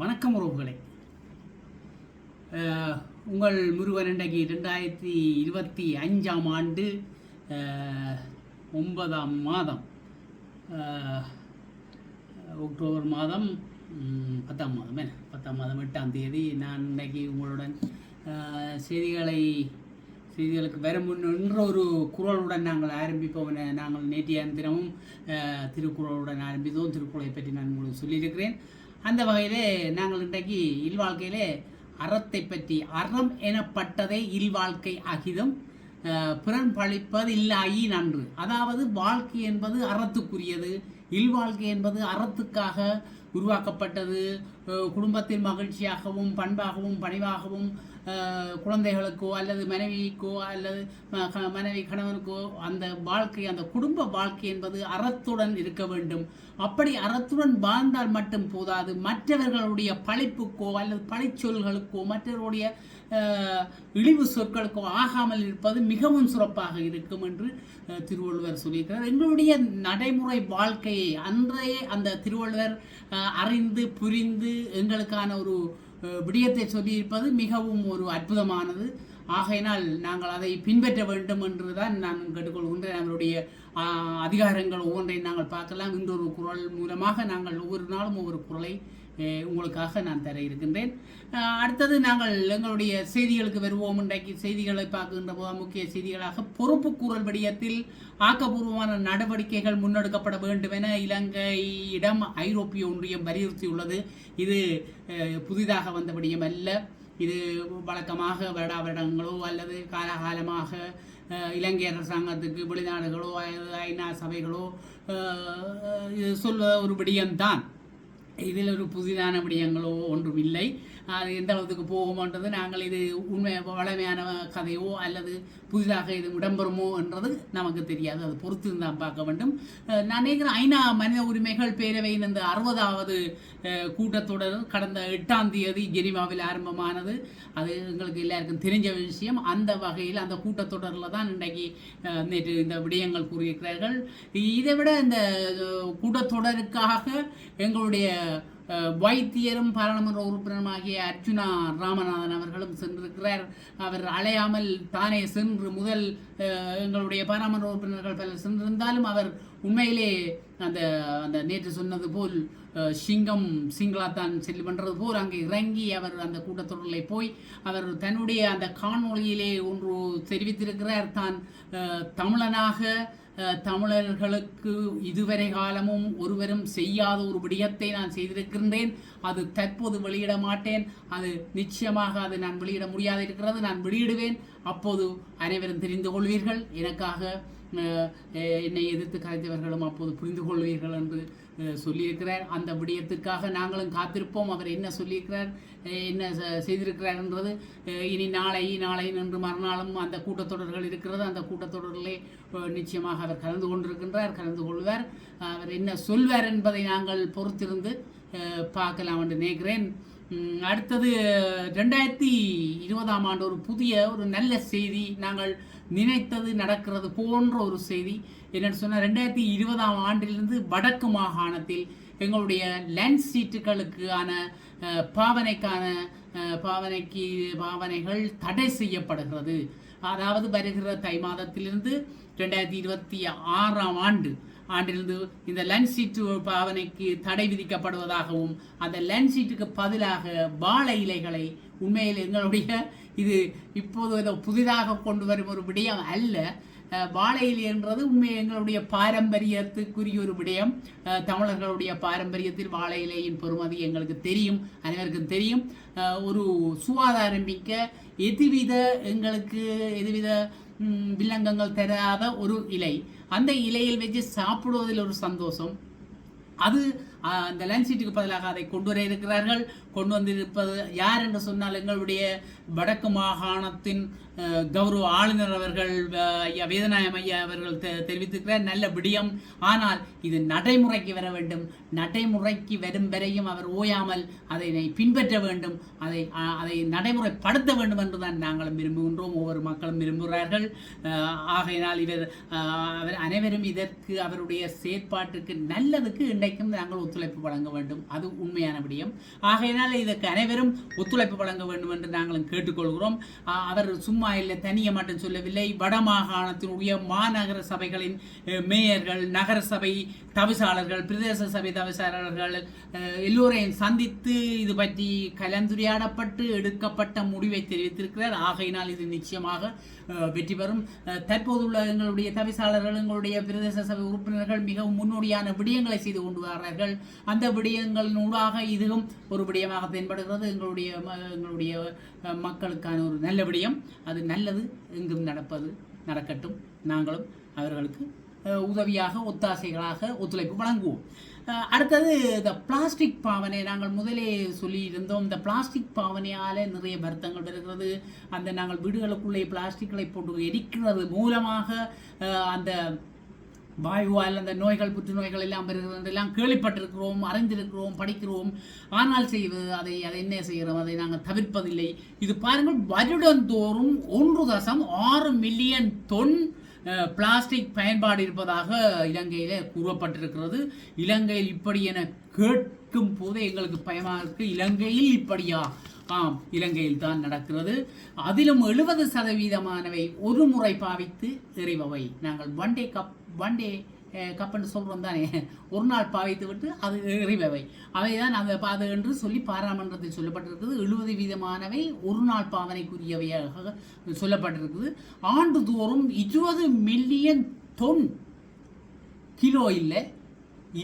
வணக்கம் உறவுகளை. உங்கள் முருகன் இன்றைக்கு ரெண்டாயிரத்தி இருபத்தி அஞ்சாம் ஆண்டு ஒன்பதாம் மாதம். அக்டோபர் மாதம் பத்தாம் மாதம் என்ன? பத்தாம் மாதம் எட்டாம் தேதி நான் இன்றைக்கு உங்களுடன் செய்திகளை செய்திகளுக்கு வரும் முன்னின்ற என்ற ஒரு குரலுடன் நாங்கள் ஆரம்பிப்போம் நாங்கள் நேற்றைய தினமும் திருக்குறளுடன் ஆரம்பித்தோம். திருக்குறளை பற்றி நான் உங்களுக்கு சொல்லியிருக்கிறேன். அந்த வகையிலே நாங்கள் இன்றைக்கு இல்வாழ்க்கையிலே அறத்தை பற்றி அறம் எனப்பட்டதே இல்வாழ்க்கை அகிதம் பிறன் பழிப்பது இல்லாயி நன்று. அதாவது வாழ்க்கை என்பது அறத்துக்குரியது இல்வாழ்க்கை என்பது அறத்துக்காக உருவாக்கப்பட்டது குடும்பத்தின் குடும்பத்தில் மகிழ்ச்சியாகவும் பண்பாகவும் பணிவாகவும் குழந்தைகளுக்கோ அல்லது மனைவிக்கோ அல்லது ம- க- மனைவி கணவனுக்கோ அந்த வாழ்க்கை அந்த குடும்ப வாழ்க்கை என்பது அறத்துடன் இருக்க வேண்டும். அப்படி அறத்துடன் வாழ்ந்தால் மட்டும் போதாது. மற்றவர்களுடைய பழிப்புக்கோ அல்லது பழிச்சொல்களுக்கோ மற்றவர்களுடைய இழிவு சொற்களுக்கோ ஆகாமல் இருப்பது மிகவும் சிறப்பாக இருக்கும் என்று திருவள்ளுவர் சொல்லியிருக்கிறார். எங்களுடைய நடைமுறை வாழ்க்கையை அன்றையே அந்த திருவள்ளுவர் அறிந்து புரிந்து எங்களுக்கான ஒரு விடயத்தை சொல்லியிருப்பது மிகவும் ஒரு அற்புதமானது. ஆகையினால் நாங்கள் அதை பின்பற்ற வேண்டும் என்று தான் நான் கேட்டுக்கொள்கின்றேன். நம்மளுடைய அதிகாரங்கள் ஒவ்வொன்றையும் நாங்கள் பார்க்கலாம். இன்றொரு குரல் மூலமாக நாங்கள் ஒவ்வொரு நாளும் ஒவ்வொரு குரலை உங்களுக்காக நான் தர இருக்கின்றேன். அடுத்தது நாங்கள் எங்களுடைய செய்திகளுக்கு வருவோம். இன்றைக்கு செய்திகளை பார்க்கின்ற போது முக்கிய செய்திகளாக பொறுப்பு கூறல் விடயத்தில் ஆக்கப்பூர்வமான நடவடிக்கைகள் முன்னெடுக்கப்பட வேண்டும் என இலங்கையிடம் ஐரோப்பிய ஒன்றியம் வலியுறுத்தியுள்ளது. இது புதிதாக வந்த விடயம் அல்ல. இது வழக்கமாக வருடா வருடங்களோ அல்லது காலகாலமாக இலங்கை அரசாங்கத்துக்கு வெளிநாடுகளோ அல்லது ஐநா சபைகளோ இது சொல்வ ஒரு விடயம்தான். இதில் ஒரு புதிதான விடயங்களோ ஒன்றும் இல்லை அது எந்த அளவுக்கு போகுமோன்றது நாங்கள் இது உண்மை வளமையான கதையோ அல்லது புதிதாக இது இடம்பெறுமோ என்றது நமக்கு தெரியாது. அது பொறுத்து தான் பார்க்க வேண்டும். நான் நினைக்கிறேன் ஐநா மனித உரிமைகள் பேரவையின் இந்த அறுபதாவது கூட்டத்தொடர் கடந்த எட்டாம் தேதி ஜெனிவாவில் ஆரம்பமானது. அது எங்களுக்கு எல்லாருக்கும் தெரிஞ்ச விஷயம். அந்த வகையில் அந்த கூட்டத்தொடரில் தான் இன்றைக்கு நேற்று இந்த விடயங்கள் கூறியிருக்கிறார்கள். இதை விட இந்த கூட்டத்தொடருக்காக எங்களுடைய வைத்தியரும் பாராளுமன்ற உறுப்பினருமாகிய அர்ஜுனா ராமநாதன் அவர்களும் சென்றிருக்கிறார். அவர் அலையாமல் தானே சென்று முதல் எங்களுடைய பாராளுமன்ற உறுப்பினர்கள் பலர் சென்றிருந்தாலும் அவர் உண்மையிலே அந்த அந்த நேற்று சொன்னது போல் சிங்கம் சிங்கம் சிங்களாத்தான் செல்லு பண்ணுறது போல் அங்கே இறங்கி அவர் அந்த கூட்டத்தொடரில் போய் அவர் தன்னுடைய அந்த காணொளியிலே ஒன்று தெரிவித்திருக்கிறார். தான் தமிழனாக தமிழர்களுக்கு இதுவரை காலமும் ஒருவரும் செய்யாத ஒரு விடயத்தை நான் செய்திருக்கின்றேன். அது தற்போது வெளியிட மாட்டேன். அது நிச்சயமாக அது நான் வெளியிட முடியாது இருக்கிறது நான் வெளியிடுவேன். அப்போது அனைவரும் தெரிந்து கொள்வீர்கள். எனக்காக என்னை எதிர்த்து கலைத்தவர்களும் அப்போது புரிந்து கொள்வீர்கள் என்று சொல்லியிருக்கிறார். அந்த விடயத்துக்காக நாங்களும் காத்திருப்போம். அவர் என்ன சொல்லியிருக்கிறார்? என்ன செய்திருக்கிறார் என்றது இனி நாளை நாளை என்று மறுநாளும் அந்த கூட்டத்தொடர்கள் இருக்கிறது. அந்த கூட்டத்தொடரிலே நிச்சயமாக அவர் கலந்து கொண்டிருக்கின்றார் கலந்து கொள்வார். அவர் என்ன சொல்வார் என்பதை நாங்கள் பொறுத்திருந்து பார்க்கலாம் என்று நினைக்கிறேன். அடுத்தது ரெண்டாயிரத்தி இருபதாம் ஆண்டு ஒரு புதிய ஒரு நல்ல செய்தி. நாங்கள் நினைத்தது நடக்கிறது போன்ற ஒரு செய்தி. என்னென்னு சொன்னால் ரெண்டாயிரத்தி இருபதாம் ஆண்டிலிருந்து வடக்கு மாகாணத்தில் எங்களுடைய லேண்ட் சீட்டுகளுக்கான பாவனைக்கான பாவனைக்கு பாவனைகள் தடை செய்யப்படுகிறது. அதாவது வருகிற தை மாதத்திலிருந்து ரெண்டாயிரத்தி இருபத்தி ஆறாம் ஆண்டு ஆண்டிலிருந்து இந்த லென்ஸ் சீட்டு பாவனைக்கு தடை விதிக்கப்படுவதாகவும் அந்த லென்ஸ் சீட்டுக்கு பதிலாக வாழை இலைகளை உண்மையில் எங்களுடைய இது இப்போது ஏதோ புதிதாக கொண்டு வரும் ஒரு விடயம் அல்ல. வாழை இலை என்றது உண்மை எங்களுடைய பாரம்பரியத்துக்குரிய ஒரு விடயம். தமிழர்களுடைய பாரம்பரியத்தில் வாழை இலையின் பெறுமதி எங்களுக்கு தெரியும் அனைவருக்கும் தெரியும். ஒரு சுகாதாரம் மிக்க எதுவித எங்களுக்கு எதுவித வில்லங்கங்கள் தராத ஒரு இலை. அந்த இலையில் வச்சு சாப்பிடுவதில் ஒரு சந்தோஷம். அது அந்த லஞ்ச் சீட்டுக்கு பதிலாக அதை கொண்டு வர இருக்கிறார்கள். கொண்டு வந்திருப்பது யார் என்று சொன்னால் எங்களுடைய வடக்கு மாகாணத்தின் கௌரவ ஆளுநர் அவர்கள் ஐயா வேதநாயம் ஐயா அவர்கள் தெ- தெரிவித்திருக்கிறார். நல்ல விடியம். ஆனால் இது நடைமுறைக்கு வர வேண்டும். நடைமுறைக்கு வரும் வரையும் அவர் ஓயாமல் அதை பின்பற்ற வேண்டும். அதை அதை நடைமுறைப்படுத்த வேண்டும் என்றுதான் நாங்களும் விரும்புகின்றோம். ஒவ்வொரு மக்களும் விரும்புகிறார்கள். ஆகையினால் இவர் அவர் அனைவரும் இதற்கு அவருடைய செயற்பாட்டுக்கு நல்லதுக்கு இன்றைக்கும் நாங்கள் ஒத்து ஒத்துழைப்பு வழங்க வேண்டும். அது உண்மையான விடயம். ஆகையினால் இதற்கு அனைவரும் ஒத்துழைப்பு வழங்க வேண்டும் என்று நாங்களும் கேட்டுக்கொள்கிறோம். அவர் சும்மா இல்லை தனியை மட்டும் சொல்லவில்லை. வடமாகாணத்தினுடைய மாநகர சபைகளின் மேயர்கள் நகர சபை தவிசாளர்கள் பிரதேச சபை தவிசாளர்கள் எல்லோரையும் சந்தித்து இது பற்றி கலந்துரையாடப்பட்டு எடுக்கப்பட்ட முடிவை தெரிவித்திருக்கிறார். ஆகையினால் இது நிச்சயமாக வெற்றி பெறும். தற்போதுள்ள எங்களுடைய தவிசாளர்கள் எங்களுடைய பிரதேச சபை உறுப்பினர்கள் மிகவும் முன்னோடியான விடயங்களை செய்து கொண்டு வர்றார்கள். அந்த விடயங்களினூடாக இதுவும் ஒரு விடயமாக தென்படுகிறது. எங்களுடைய எங்களுடைய மக்களுக்கான ஒரு நல்ல விடயம். அது நல்லது எங்கும் நடப்பது நடக்கட்டும். நாங்களும் அவர்களுக்கு உதவியாக ஒத்தாசைகளாக ஒத்துழைப்பு வழங்குவோம். அடுத்தது இந்த பிளாஸ்டிக் பாவனை. நாங்கள் முதலே சொல்லியிருந்தோம் இந்த பிளாஸ்டிக் பாவனையால் நிறைய வருத்தங்கள் வருகிறது. அந்த நாங்கள் வீடுகளுக்குள்ளே பிளாஸ்டிக்களை போட்டு எரிக்கிறது மூலமாக அந்த வாயுவால் அந்த நோய்கள் புற்றுநோய்கள் எல்லாம் வருகிறது எல்லாம் கேள்விப்பட்டிருக்கிறோம் அறிந்திருக்கிறோம் படிக்கிறோம். ஆனால் செய்வது அதை அதை என்ன செய்கிறோம் அதை நாங்கள் தவிர்ப்பதில்லை. இது பாருங்கள் வருடந்தோறும் ஒன்று தசம் ஆறு மில்லியன் தொன் பிளாஸ்டிக் பயன்பாடு இருப்பதாக இலங்கையில் கூறப்பட்டிருக்கிறது. இலங்கையில் இப்படி என கேட்கும் போது எங்களுக்கு பயமாக இருக்குது இலங்கையில் இப்படியா? ஆம் இலங்கையில் தான் நடக்கிறது. அதிலும் எழுபது சதவீதமானவை ஒரு முறை பாவித்து எறிபவை. நாங்கள் one day cup one day கப்புன்னு சொல்கிறோம் தானே. ஒரு நாள் பாவித்து விட்டு அது எறிபவை. அவை தான் அந்த பாதை என்று சொல்லி பாராளுமன்றத்தில் சொல்லப்பட்டிருக்கிறது. எழுபது வீதமானவை ஒரு நாள் பாவனைக்குரியவையாக சொல்லப்பட்டிருக்குது ஆண்டுதோறும் இருபது மில்லியன் தொன் கிலோ இல்லை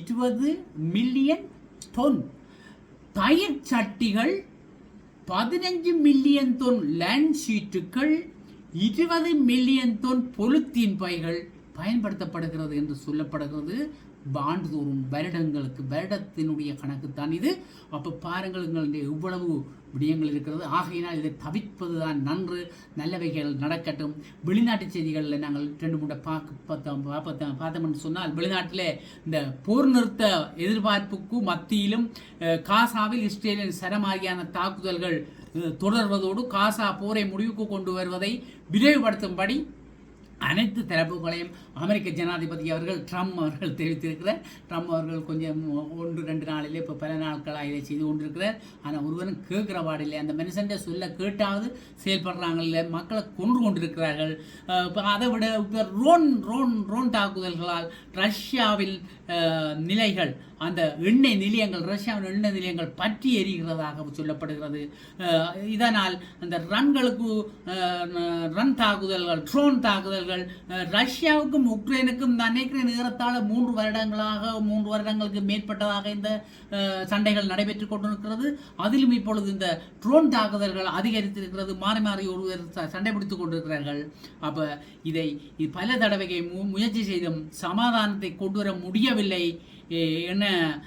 இருபது மில்லியன் தொன் தயிர் சட்டிகள் பதினஞ்சு மில்லியன் தொன் லேண்ட் ஷீட்டுகள் இருபது மில்லியன் தொன் பொலித்தீன் பைகள் பயன்படுத்தப்படுகிறது என்று சொல்லப்படுகிறது. ஆண்டுதோறும் வருடங்களுக்கு வருடத்தினுடைய கணக்கு தான் இது. அப்போ பாருங்கள் எங்களுடைய எவ்வளவு விடயங்கள் இருக்கிறது. ஆகையினால் இதை தவிர்ப்பது தான் நன்று. நல்லவைகள் நடக்கட்டும். வெளிநாட்டு செய்திகளில் நாங்கள் ரெண்டு மூணு பார்க்க பார்த்தோம். பார்த்தோம் பார்த்தோம்னு சொன்னால் வெளிநாட்டில் இந்த போர் நிறுத்த எதிர்பார்ப்புக்கு மத்தியிலும் காசாவில் இஸ்ரேலின் சரமாரியான தாக்குதல்கள் தொடர்வதோடு காசா போரை முடிவுக்கு கொண்டு வருவதை விரைவுபடுத்தும்படி அனைத்து தரப்புகளையும் அமெரிக்க ஜனாதிபதி அவர்கள் ட்ரம்ப் அவர்கள் தெரிவித்திருக்கிறார். ட்ரம்ப் அவர்கள் கொஞ்சம் ஒன்று ரெண்டு நாளிலே இப்போ பல நாட்களாக இதை செய்து கொண்டிருக்கிறார். ஆனால் ஒருவரும் கேட்குற பாடில்லை அந்த மனுஷன் சொல்ல கேட்டாவது செயல்படுறாங்கல்ல மக்களை கொன்று கொண்டிருக்கிறார்கள். இப்போ அதை விட இப்போ ரோன் ரோன் ரோன் தாக்குதல்களால் ரஷ்யாவில் நிலைகள் அந்த எண்ணெய் நிலையங்கள் ரஷ்யாவின் எண்ணெய் நிலையங்கள் பற்றி எரிகிறதாக சொல்லப்படுகிறது. இதனால் அந்த ரன்களுக்கு ரன் தாக்குதல்கள் ட்ரோன் தாக்குதல்கள் ரஷ்யாவுக்கும் உக்ரைனுக்கும் இந்த அன்னைக்கு மூன்று வருடங்களாக மூன்று வருடங்களுக்கு மேற்பட்டதாக இந்த சண்டைகள் நடைபெற்றுக் கொண்டிருக்கிறது. அதிலும் இப்பொழுது இந்த ட்ரோன் தாக்குதல்கள் அதிகரித்திருக்கிறது. மாறி மாறி ஒருவர் ச- சண்டை பிடித்துக் கொண்டிருக்கிறார்கள். அப்போ இதை பல தடவைகள் மு முயற்சி செய்தும் சமாதானத்தை கொண்டு வர முடியவில்லை. என்ன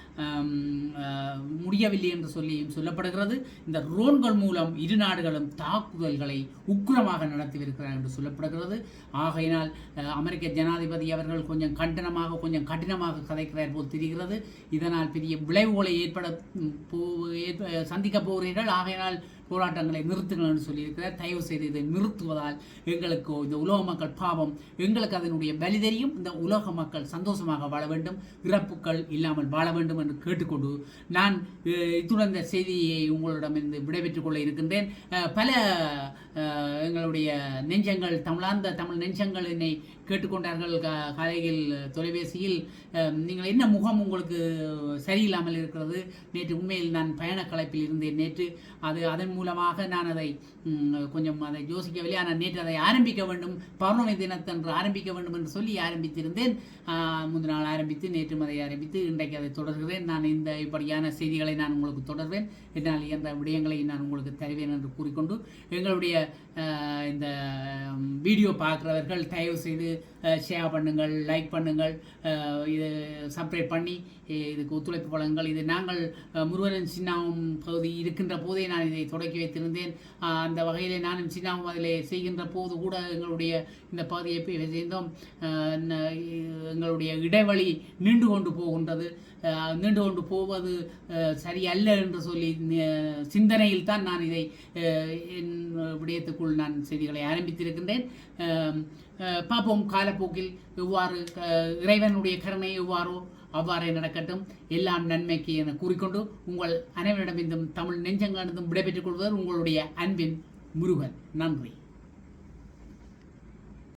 முடியவில்லை என்று சொல்லி சொல்லப்படுகிறது. இந்த ரோன்கள் மூலம் இரு நாடுகளும் தாக்குதல்களை உக்கிரமாக நடத்தியிருக்கிறார் என்று சொல்லப்படுகிறது. ஆகையினால் அமெரிக்க ஜனாதிபதி அவர்கள் கொஞ்சம் கண்டனமாக கொஞ்சம் கடினமாக கதைக்கிறார் போல் தெரிகிறது. இதனால் பெரிய விளைவுகளை ஏற்பட போ ஏற்ப- சந்திக்க போகிறீர்கள். ஆகையினால் போராட்டங்களை நிறுத்துங்கள் என்று சொல்லியிருக்கிறார். தயவு செய்து இதை நிறுத்துவதால் எங்களுக்கு இந்த உலக மக்கள் பாவம் எங்களுக்கு அதனுடைய வலி தெரியும். இந்த உலக மக்கள் சந்தோஷமாக வாழ வேண்டும். இறப்புகள் இல்லாமல் வாழ வேண்டும் என்று கேட்டுக்கொண்டு நான் இத்துடன் இந்த செய்தியை உங்களிடமிருந்து விடைபெற்றுக் கொள்ள இருக்கின்றேன். பல எங்களுடைய நெஞ்சங்கள் தமிழார்ந்த தமிழ் நெஞ்சங்கள் என்னை கேட்டுக்கொண்டார்கள். க- கலையில் தொலைபேசியில். நீங்கள் என்ன முகம் உங்களுக்கு சரியில்லாமல் இருக்கிறது? நேற்று உண்மையில் நான் பயண கலைப்பில் இருந்தேன். நேற்று அது அதன் மூலமாக நான் அதை கொஞ்சம் அதை யோசிக்கவில்லை. ஆனால் நேற்று அதை ஆரம்பிக்க வேண்டும். பௌர்ணமி தினத்தன்று ஆரம்பிக்க வேண்டும் என்று சொல்லி ஆரம்பித்திருந்தேன். ஆஹ், முந்தின நாள் ஆரம்பித்து நேற்று அதை ஆரம்பித்து இன்றைக்கு அதை தொடர்கிறேன். நான் இந்த இப்படியான செய்திகளை நான் உங்களுக்கு தொடர்வேன். என்னால் இயன்ற விடயங்களை நான் உங்களுக்கு தருவேன் என்று கூறிக்கொண்டு எங்களுடைய இந்த வீடியோ பார்க்குறவர்கள் தயவு செய்து ஷேர் பண்ணுங்கள் லைக் பண்ணுங்கள். இது சப்ஸ்கிரைப் பண்ணி இதுக்கு ஒத்துழைப்பு வழங்குங்கள் இது நாங்கள் அஹ், முருகனின் சின்னாவும் பகுதி இருக்கின்ற போதே நான் இதை தொடக்கி வைத்திருந்தேன். அந்த வகையிலே நானும் சின்னாவும் அதில் செய்கின்ற போது கூட எங்களுடைய இந்த பகுதியை போய் செய்தோம் எங்களுடைய இடைவெளி நீண்டு கொண்டு போகின்றது. நீண்டு கொண்டு போவது சரியல்ல என்று சொல்லி சிந்தனையில் தான் நான் இதை என் விடயத்துக்குள் நான் செய்திகளை ஆரம்பித்திருக்கின்றேன். பார்ப்போம் காலப்போக்கில் எவ்வாறு இறைவனுடைய கருணை எவ்வாறோ அவ்வாறே நடக்கட்டும். எல்லாம் நன்மைக்கு என கூறிக்கொண்டு உங்கள் அனைவரிடமிருந்தும் தமிழ் நெஞ்சங்கானதும் விடைபெற்றுக் கொள்வவர் உங்களுடைய அன்பின் முருகன். நன்றி.